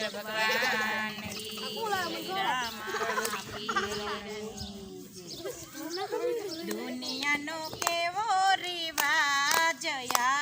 બુદ્ધ ભગવાન દુનિયાનો કેવો રિવાજ યા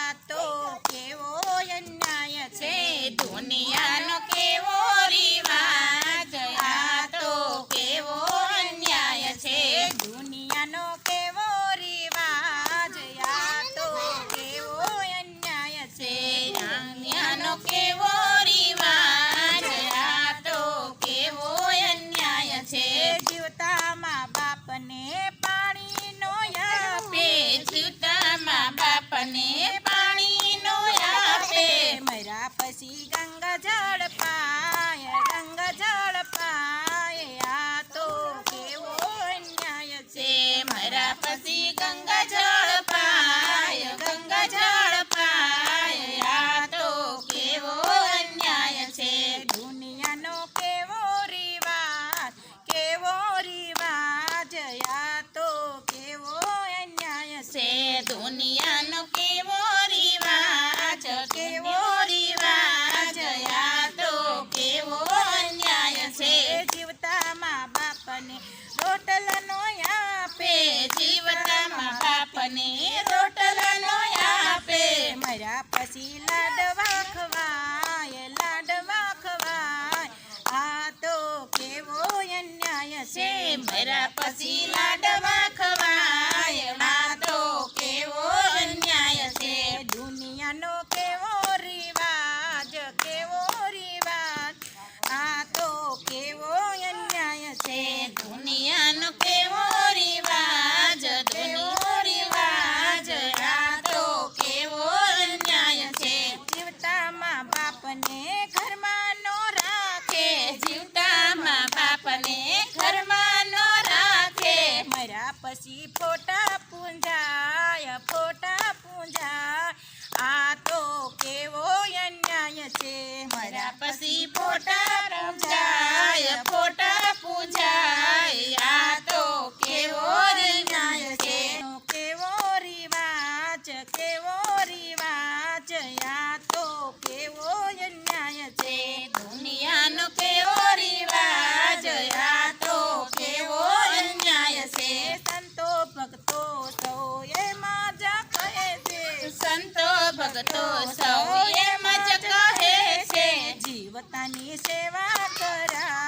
ઝડપા બાપને રોટલાનો આપે, જીવતામાં બાપને રોટલાનો આપે. મર્યા પછી લાડવા ખવાય લાડવા ખવાય આ તો કેવો અન્યાય છે. મર્યા મરા પછી લાડવા ખવાય ઘરમાં રાખે, જીવતામાં બાપને ઘરમાં રાખે. મર્યા પછી ફોટા પૂંજાય ફોટા પૂંજાય. આ તો કેવો અન્યાય છે. મરા પછી ફોટા પૂજાય, ફોટા પૂંજાય. આ તો કેવો અન્યાય છે. કેવો રિવાજ કેવો રિવાજ. આ તો કેવો ભક્તો સૌ એમ જ કહે છે જીવતાની સેવા કરાય